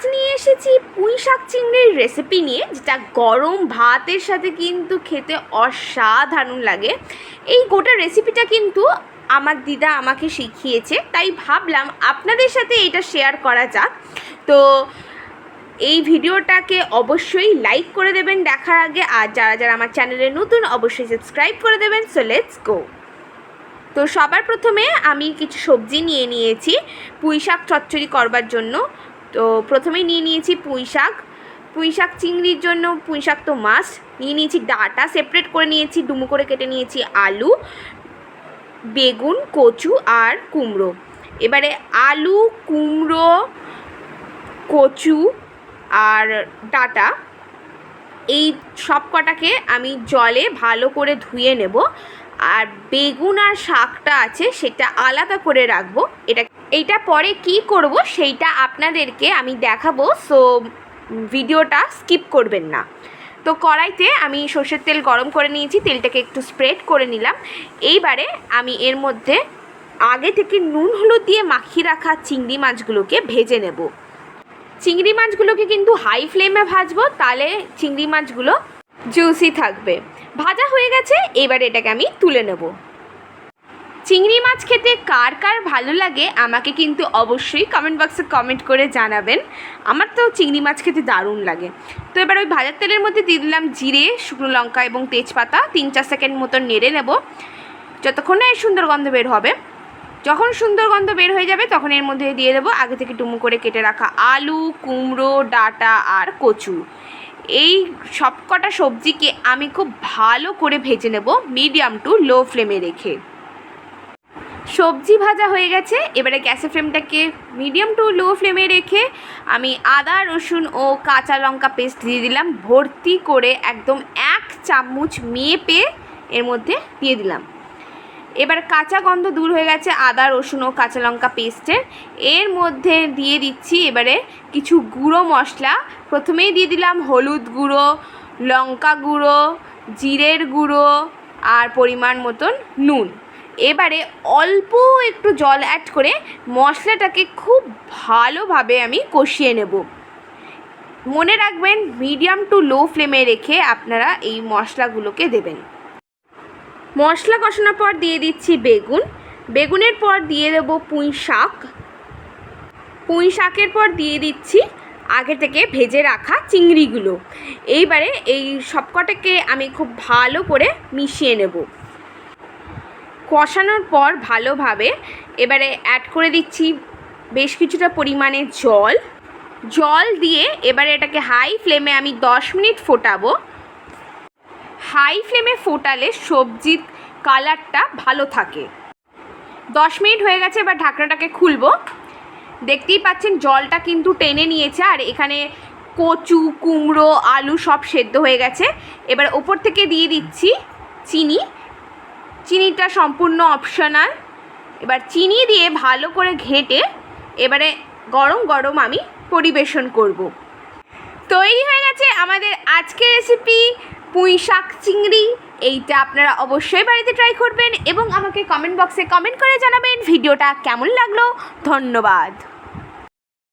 আজ নিয়ে এসেছি, পুঁই শাক চিংড়ির রেসিপি নিয়ে, যেটা গরম ভাতের সাথে কিন্তু খেতে অসাধারণ লাগে। এই গোটা রেসিপিটা কিন্তু আমার দিদা আমাকে শিখিয়েছে, তাই ভাবলাম আপনাদের সাথে এটা শেয়ার করা যাক। তো এই ভিডিওটাকে অবশ্যই লাইক করে দেবেন দেখার আগে, আর যারা যারা আমার চ্যানেলে নতুন, অবশ্যই সাবস্ক্রাইব করে দেবেন। সো লেটস গো তো সবার প্রথমে আমি কিছু সবজি নিয়ে নিয়েছি, পুঁই শাক চচ্চড়ি করবার জন্য। তো প্রথমেই নিয়ে নিয়েছি পুঁই শাক। পুঁই শাক চিংড়ির জন্য পুঁই শাক তো মাছ নিয়ে নিয়েছি ডাটা সেপারেট করে নিয়েছি, ডুমো করে কেটে নিয়েছি আলু, বেগুন, কচু আর কুমড়ো। এবারে আলু, কুমড়ো, কচু আর ডাটা, এই সব কটাকে আমি জলে ভালো করে ধুয়ে নেব। আর বেগুন আর শাকটা আছে, সেটা আলাদা করে রাখব। এটা, এইটা পরে কি করব, সেইটা আপনাদেরকে আমি দেখাবো, সো ভিডিওটা স্কিপ করবেন না। তো কড়াইতে আমি সর্ষের তেল গরম করে নিয়েছি, তেলটাকে একটু স্প্রেড করে নিলাম। এইবারে আমি এর মধ্যে আগে থেকে নুন, হলুদ দিয়ে মাখিয়ে রাখা চিংড়ি মাছগুলোকে ভেজে নেব। চিংড়ি মাছগুলোকে কিন্তু হাই ফ্লেমে ভাজবো, তাহলে চিংড়ি মাছগুলো জুসি থাকবে। ভাজা হয়ে গেছে, এবার এটাকে আমি তুলে নেব। চিংড়ি মাছ খেতে কার কার ভালো লাগে আমাকে কিন্তু অবশ্যই কমেন্ট বক্সে কমেন্ট করে জানাবেন। আমার তো চিংড়ি মাছ খেতে দারুণ লাগে। তো এবার ওই ভাজার তেলের মধ্যে দিয়ে দিলাম জিরে, শুকনো লঙ্কা এবং তেজপাতা। তিন চার সেকেন্ড মতো নেড়ে নেব। যতক্ষণ না এর সুন্দর গন্ধ বের হবে। যখন সুন্দর গন্ধ বের হয়ে যাবে, তখন এর মধ্যে দিয়ে দেবো আগে থেকে টুমু করে কেটে রাখা আলু, কুমড়ো, ডাটা আর কচু। এই সবকটা সবজিকে আমি খুব ভালো করে ভেজে নেব মিডিয়াম টু লো ফ্লেমে রেখে। সবজি ভাজা হয়ে গেছে, এবারে গ্যাসের ফ্লেমটাকে মিডিয়াম টু লো ফ্লেমে রেখে আমি আদা, রসুন ও কাঁচা লঙ্কা পেস্ট দিয়ে দিলাম, ভর্তি করে একদম এক চামচ মেপে এর মধ্যে দিয়ে দিলাম। এবার কাঁচা গন্ধ দূর হয়ে গেছে আদা, রসুন ও কাঁচা লঙ্কা পেস্টের এর মধ্যে দিয়ে দিচ্ছি এবারে কিছু গুঁড়ো মশলা। প্রথমেই দিয়ে দিলাম হলুদ গুঁড়ো, লঙ্কা গুঁড়ো, জিরের গুঁড়ো আর পরিমাণ মতন নুন। এবারে অল্প একটু জল অ্যাড করে মশলাটাকে খুব ভালোভাবে আমি কষিয়ে নেব। মনে রাখবেন মিডিয়াম টু লো ফ্লেমে রেখে আপনারা এই মশলাগুলোকে দেবেন। মশলা কষানোর পর দিয়ে দিচ্ছি বেগুন। বেগুনের পর দিয়ে দেবো পুঁই শাক। পুঁই শাকের পর দিয়ে দিচ্ছি আগে থেকে ভেজে রাখা চিংড়িগুলো। এইবারে এই সবকটাকে আমি খুব ভালো করে মিশিয়ে নেব। কষানোর পর ভালোভাবে এবারে অ্যাড করে দিচ্ছি বেশ কিছুটা পরিমাণে জল। জল দিয়ে এবারে এটাকে হাই ফ্লেমে আমি দশ মিনিট ফোটাবো। হাই ফ্লেমে ফোটালে সবজির কালারটা ভালো থাকে। দশ মিনিট হয়ে গেছে, এবার ঢাকনাটাকে খুলবো। দেখতেই পাচ্ছেন জলটা কিন্তু টেনে নিয়েছে, আর এখানে কচু, কুমড়ো, আলু সব সেদ্ধ হয়ে গেছে। এবার ওপর থেকে দিয়ে দিচ্ছি চিনি। চিনিটা সম্পূর্ণ অপশনাল এবার চিনি দিয়ে ভালো করে ঘেঁটে এবারে গরম গরম আমি পরিবেশন করব। তৈরি হয়ে গেছে আমাদের আজকের রেসিপি পুঁই শাক চিংড়ি, এইটা আপনারা অবশ্যই বাড়িতে ট্রাই করবেন এবং আমাকে কমেন্ট বক্সে কমেন্ট করে জানাবেন ভিডিওটা কেমন লাগল। ধন্যবাদ।